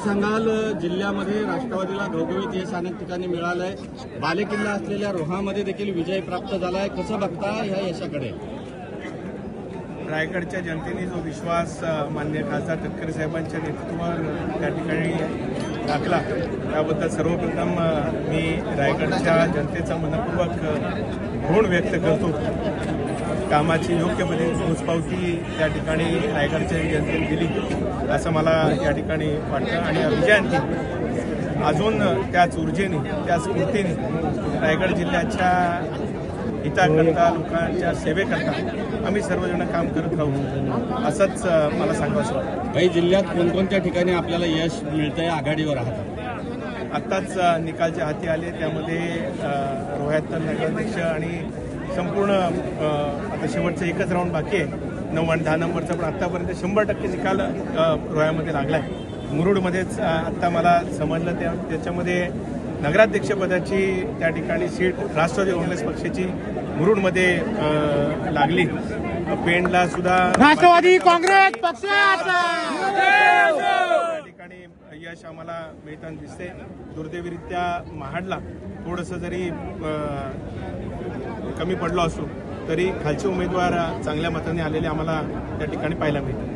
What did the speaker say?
सांगाल? जिल्ह्यामध्ये राष्ट्रवादीला घवघवीत यश अनेक ठिकाणी मिळालंय. बालेकिल्ला असलेल्या रोहामध्ये देखील विजय प्राप्त झालाय. कसं बघता ह्या यशाकडे? रायगडच्या जनतेने जो विश्वास मान्य खासदार तटकरे साहेबांच्या नेतृत्वावर त्या ठिकाणी टाकला त्याबद्दल सर्वप्रथम मी रायगडच्या जनतेचा मनपूर्वक ऋण व्यक्त करतो. कामाची योग्य पद्धतीने पोचपावती त्या ठिकाणी रायगडच्या जनतेने दिली. असं मला या ठिकाणी वाटतं. आणि अभियानकी अजून त्याच ऊर्जेने त्या स्फूर्तीने रायगड जिल्ह्याच्या हिताकरता लोकांच्या सेवेकरता आम्ही सर्वजण काम करत राहू. असंच मला सांगावं वाटतं. काही जिल्ह्यात कोणकोणत्या ठिकाणी आपल्याला यश मिळतंय आघाडीवर आहात? आत्ताच अ, निकालचे हाती आले. त्यामध्ये रोह्यात नगराध्यक्ष आणि संपूर्ण आता शेवटचं एकच राऊंड बाकी आहे. नऊ आणि दहा नंबरचा पण आत्तापर्यंत शंभर टक्के निकाल अ, रोह्यामध्ये लागला आहे मुरुडमध्येच आत्ता मला समजलं त्या त्याच्यामध्ये नगराध्यक्षपदाची त्या ठिकाणी सीट राष्ट्रवादी काँग्रेस पक्षाची मुरुडमध्ये लागली. अ, पेणला सुद्धा राष्ट्रवादी काँग्रेस पक्षाचा! त्या ठिकाणी यश आम्हाला मिळताना दिसते दुर्दैवीरित्या महाडला थोडंसं जरी कमी पडलो असो तरी खालचे उमेदवार चांगल्या मताने आलेले आम्हाला त्या ठिकाणी पाहायला मिळतात.